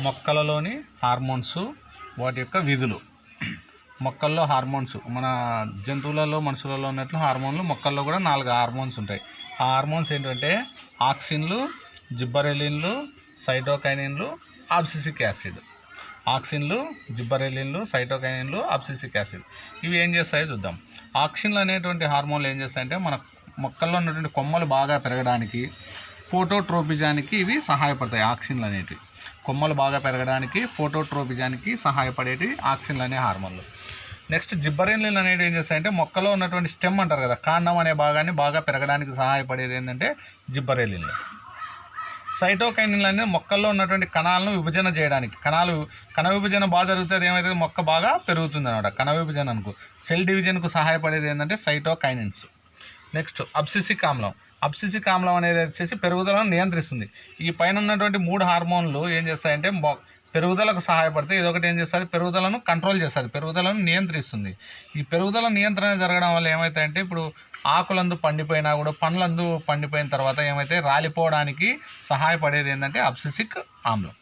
మొక్కలలోని hormones వాటి యొక్క విధులు. మొక్కల్లో హార్మోన్స్ మన జంతువులలో మనుషులలో ఉన్నట్లు హార్మోన్లు మొక్కల్లో కూడా నాలుగు హార్మోన్స్ ఉంటాయి. ఆ హార్మోన్స్ ఏంటంటే ఆక్సిన్లు జిబ్బరెలిన్లు సైటోకైనిన్లు ఆబ్సిసిక్ యాసిడ్. ఆక్సిన్లు జిబ్బరెలిన్లు సైటోకైనిన్లు ఆబ్సిసిక్ యాసిడ్. ఇవి ఏం చేస్తాయో చూద్దాం. ఆక్సిన్లు అనేటువంటి హార్మోన్లు ఏం చేస్తాయంటే మన మొక్కల్లో ఉన్నటువంటి కొమ్మలు బాగా పెరగడానికి ఫోటోట్రోపిజానికి ఇవి సహాయపడతాయి ఆక్సిన్లు అనేటివి. కొమ్మలు బాగా పెరగడానికి ఫోటోట్రోపిజానికి సహాయపడేటి ఆక్సిన్లు అనే హార్మోన్లు. నెక్స్ట్ జిబ్బరెన్లిన్ అనేవి ఏం చేస్తాయంటే మొక్కలో ఉన్నటువంటి స్టెమ్ అంటారు కదా కాండం అనే భాగాన్ని బాగా పెరగడానికి సహాయపడేది ఏంటంటే జిబ్బరెలిన్లు సైటోకైన్లు అనేది మొక్కల్లో ఉన్నటువంటి కణాలను విభజన చేయడానికి కణాలు కణ విభజన బాగా జరుగుతుంది ఏమైతే మొక్క బాగా పెరుగుతుంది అనమాట కణ విభజన అనుకో సెల్ డివిజన్కు సహాయపడేది ఏంటంటే సైటోకైనిన్స్. నెక్స్ట్ అబ్సిసిక్ ఆమ్లం. అబ్సిసిక్ ఆమ్లం అనేది వచ్చేసి పెరుగుదలను నియంత్రిస్తుంది. ఈ పైన ఉన్నటువంటి మూడు హార్మోన్లు ఏం చేస్తాయంటే పెరుగుదలకు సహాయపడితే ఇదొకటి ఏం చేస్తుంది? పెరుగుదలను కంట్రోల్ చేస్తుంది. పెరుగుదలను నియంత్రిస్తుంది. ఈ పెరుగుదల నియంత్రణ జరగడం వల్ల ఏమవుతాయంటే ఇప్పుడు ఆకులందు పండిపోయినా కూడా పండ్లందు పండిపోయిన తర్వాత ఏమైతే రాలిపోవడానికి సహాయపడేది ఏంటంటే అబ్సిసిక్ ఆమ్లం.